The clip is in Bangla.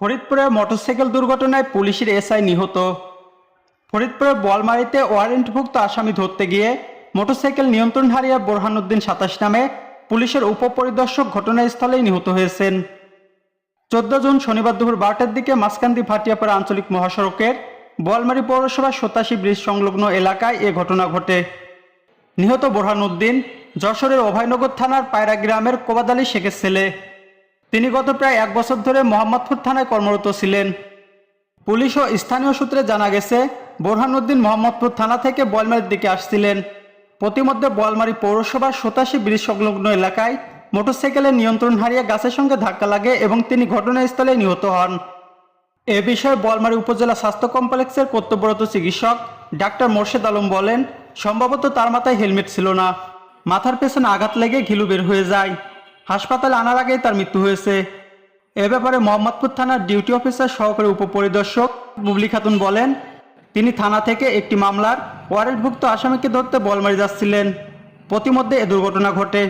ফরিদপুরে মোটরসাইকেল দুর্ঘটনায় পুলিশের এসআই নিহত। ফরিদপুরের বলমারিতে ওয়ারেন্টভুক্ত আসামি ধরতে গিয়ে মোটরসাইকেল নিয়ন্ত্রণ হারিয়ে বোরহানুদ্দিন সাতাশ নামে পুলিশের উপপরিদর্শক ঘটনাস্থলেই নিহত হয়েছেন। চোদ্দ জুন শনিবার দুপুর বারোটার দিকে মাসকান্দি ভাটিয়াপাড়া আঞ্চলিক মহাসড়কের বোয়ালমারি পৌরসভার সতাশি ব্রিজ সংলগ্ন এলাকায় এ ঘটনা ঘটে। নিহত বোরহানুদ্দিন যশোরের অভয়নগর থানার পায়রা গ্রামের কোবাদালি শেখের ছেলে। তিনি গত প্রায় এক বছর ধরে মোহাম্মদপুর থানায় কর্মরত ছিলেন। পুলিশ ও স্থানীয় সূত্রে জানা গেছে, বোরহানুদ্দিন মোহাম্মদপুর থানা থেকে বলমারির দিকে আসছিলেন। প্রতিমধ্যে বলমারি পৌরসভার সতাশি ব্রিজ সংলগ্ন এলাকায় মোটরসাইকেলের নিয়ন্ত্রণ হারিয়ে গাছের সঙ্গে ধাক্কা লাগে এবং তিনি ঘটনাস্থলে নিহত হন। এ বিষয়ে বলমারী উপজেলা স্বাস্থ্য কমপ্লেক্সের কর্তব্যরত চিকিৎসক ডাক্তার মোর্শেদ আলম বলেন, সম্ভবত তার মাথায় হেলমেট ছিল না। মাথার পেছনে আঘাত লেগে ঘিলু বের হয়ে যায়। হাসপাতালে আনার আগেই তার মৃত্যু হয়েছে। এ ব্যাপারে মোহাম্মদপুর থানার ডিউটি অফিসার, সহকারী উপপরিদর্শক বুবলি খাতুন বলেন, তিনি থানা থেকে একটি মামলার ওয়ারেন্টভুক্ত আসামিকে ধরতে বলমারি যাচ্ছিলেন। প্রতিমধ্যে এ দুর্ঘটনা ঘটে।